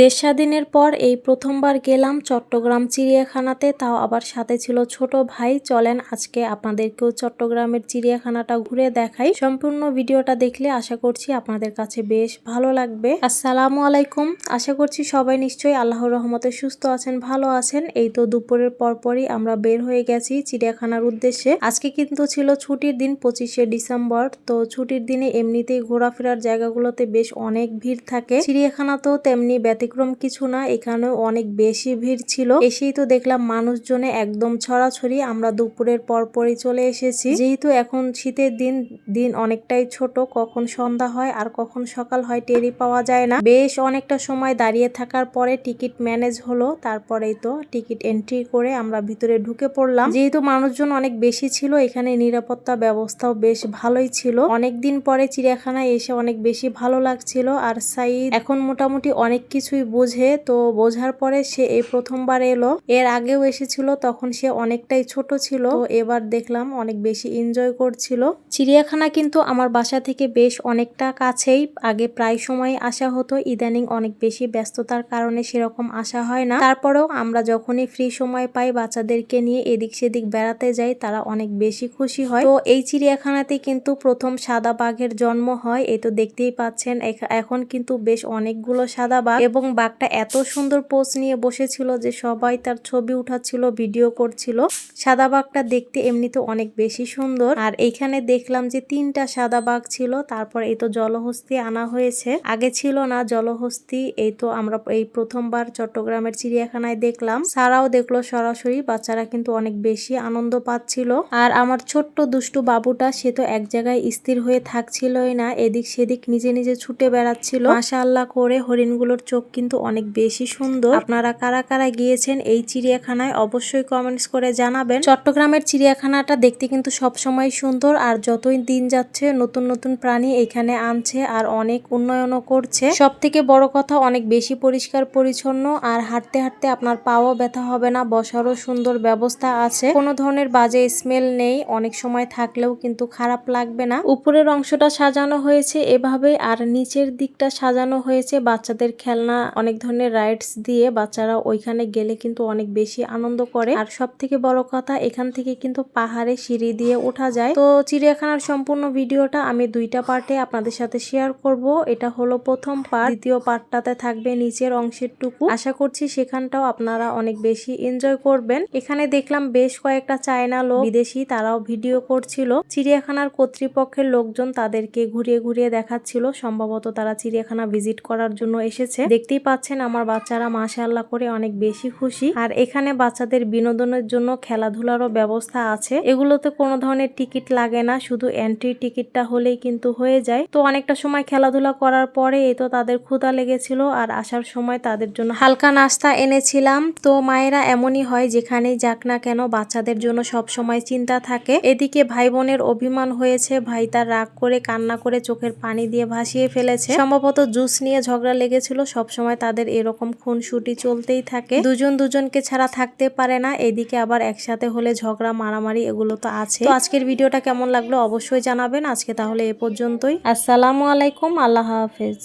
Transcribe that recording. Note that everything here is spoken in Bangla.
দেশ স্বাধীনের পর এই প্রথমবার গেলাম চট্টগ্রাম চিড়িয়াখানাতে, তাও আবার সাথে ছিল ছোট ভাই। চলেন আজকে আপনাদেরকেও চট্টগ্রামের চিড়িয়াখানাটা ঘুরে দেখাই। সম্পূর্ণ ভিডিওটা দেখলে আশা করছি আপনাদের কাছে বেশ ভালো লাগবে। আসসালামু আলাইকুম। আশা করছি সবাই নিশ্চয়ই আল্লাহর রহমতে সুস্থ আছেন, ভালো আছেন। এই তো দুপুরের পরপরই আমরা বের হয়ে গেছি চিড়িয়াখানার উদ্দেশ্যে। আজকে কিন্তু ছিল ছুটির দিন, পঁচিশে ডিসেম্বর। তো ছুটির দিনে এমনিতেই ঘোরাফেরার জায়গাগুলোতে বেশ অনেক ভিড় থাকে। চিড়িয়াখানা তো তেমনি ব্যতিক্রম কিছু না, এখানেও অনেক বেশি ভিড় ছিল। এসেই তো দেখলাম মানুষজনে একদম ছড়াছড়ি, আমরা দুপুরের পরপরই চলে এসেছি। যেহেতু এখন শীতের দিন দিন অনেকটাই ছোট, কখন সন্ধ্যা হয় আর কখন সকাল হয় টেরি পাওয়া যায় না। বেশ অনেকটা সময় দাঁড়িয়ে থাকার পরে টিকিট ম্যানেজ হলো, তারপরেই তো টিকিট এন্ট্রি করে আমরা ভিতরে ঢুকে পড়লাম। যেহেতু মানুষজন অনেক বেশি ছিল, এখানে নিরাপত্তা ব্যবস্থাও বেশ ভালোই ছিল। অনেক দিন পরে চিড়িয়াখানায় এসে অনেক বেশি ভালো লাগছিল, আর সাইদ এখন মোটামুটি অনেক কিছুই বোঝে, তো বোঝার পরে সে এই প্রথমবার এলো। এর আগেও এসেছিল, তখন সে অনেকটাই ছোট ছিল। এবার দেখলাম অনেক বেশি এনজয় করছিল। চিড়িয়াখানা কিন্তু আমার বাসা থেকে বেশ অনেকটা কাছেই। আগে প্রায় সময় আসা হতো, ইদানিং অনেক বেশি ব্যস্ততার কারণে সেরকম আসা হয় না। তারপরেও আমরা যখনই ফ্রি সময় পাই, বাচ্চাদেরকে নিয়ে এদিক সেদিক বেড়াতে যাই, তারা অনেক বেশি খুশি হয়। তো এই চিড়িয়াখানাতে কিন্তু প্রথম সাদা বাঘের জন্ম হয় এই তো দেখতেই পাচ্ছেন, এখ- এখন কিন্তু বেশ অনেকগুলো সাদা বাঘ। এবং বাঘটা এত সুন্দর পোজ নিয়ে বসেছিল যে সবাই তার ছবি উঠাচ্ছিল, ভিডিও করছিল। সাদা বাঘটা দেখতে এমনিতে অনেক বেশি সুন্দর। আর এইখানে দেখলাম যে তিনটা সাদা বাঘ ছিল, তারপর এই তো জলহস্তি আনা হয়েছে। আগে ছিল না জলহস্তি, এই তো আমরা এই প্রথমবার চট্টগ্রামের চিড়িয়াখানায় দেখলাম। সারাও দেখল সরাসরি, বাচ্চারা কিন্তু অনেক বেশি আনন্দ পাচ্ছিল। আর আমার ছোট্ট দুষ্টু বাবুটা, সে তো এক জায়গায় স্থির হয়ে থাকছিলই না, এদিক সেদিক নিজে নিজে ছুটে বেড়াচ্ছিল। মাশা আল্লাহ করে হরিণগুলোর চোখ কিন্তু অনেক বেশি সুন্দর। আপনারা কারা কারা গিয়েছেন এই চিড়িয়াখানায় অবশ্যই কমেন্টস করে জানাবেন। চট্টগ্রামের চিড়িয়াখানাটা দেখতে কিন্তু সবসময় সুন্দর আর যতই দিন যাচ্ছে, নতুন নতুন প্রাণী এখানে আনছে আর অনেক উন্নয়নও করছে। সব থেকে বড় কথা, অনেক বেশি পরিষ্কার পরিচ্ছন্ন আর হাঁটতে হাঁটতে আপনার পাও ব্যথা হবে না, বসারও সুন্দর ব্যবস্থা আছে। কোনো ধরনের বাজে স্মেল নেই, অনেক সময় থাকলেও কিন্তু খারাপ লাগবে না। উপরের অংশটা সাজানো হয়েছে এভাবে আর নিচের দিকটা সাজানো হয়েছে বাচ্চাদের খেলনা অনেক ধরনের রাইডস দিয়ে বাচ্চারা ওইখানে গেলে কিন্তু অনেক বেশি আনন্দ করে। আর সব থেকে বড় কথা, এখান থেকে কিন্তু পাহাড়ে সিঁড়ি দিয়ে ওঠা যায়। তো চিড়িয়াখানার সম্পূর্ণ ভিডিওটা আমি দুইটা পার্টে আপনাদের সাথে শেয়ার করব। এটা হলো প্রথম পার্ট দ্বিতীয় পার্টটাতে থাকবে নিচের অংশের টুকু। আশা করছি সেখানটাও আপনারা অনেক বেশি এনজয় করবেন। এখানে দেখলাম বেশ কয়েকটা চায়না লোক, বিদেশি, তারাও ভিডিও করছিল। চিড়িয়াখানার কর্তৃপক্ষের লোকজন তাদেরকে ঘুরিয়ে ঘুরিয়ে দেখাচ্ছিল। সম্ভবত তারা চিড়িয়াখানা ভিজিট করার জন্য এসেছে। দেখতেই পাচ্ছেন আমার বাচ্চারা মাশাআল্লাহ করে অনেক বেশি খুশি। আর এখানে বাচ্চাদের বিনোদনের জন্য খেলাধুলারও ব্যবস্থা আছে। এগুলোতে কোনো ধরনের টিকিট লাগে না, শুধু এন্ট্রি টিকিটটা হলেই কিন্তু হয়ে যায়। তো অনেকটা সময় খেলাধুলা করার পরে এই তো তাদের ক্ষুধা লেগেছিল আর আসার সময় তাদের জন্য হালকা নাস্তা এনেছিলাম। তো মায়েরা এমনই হয়, যেখানেই যাক না কেন বাচ্চাদের জন্য সব সময় চিন্তা থাকে। এদিকে ভাই বোনের অভিমান হয়েছে, ভাই তার রাগ করে কান্না করে চোখের পানি দিয়ে ভাসিয়ে ফেলেছে। সম্ভবত জুস নিয়ে ঝগড়া লেগেছিল, সব সময় তাদের এরকম খুনসুটি চলতেই থাকে। দুজন দুজনকে ছাড়া থাকতে পারে না, এদিকে আবার একসাথে হলে ঝগড়া, মারামারি এগুলো তো আছে। আজকের ভিডিওটা কেমন লাগল অবশ্যই জানাবেন। আজকে তাহলে এ পর্যন্তই। আসসালামু আলাইকুম, আল্লাহ হাফেজ।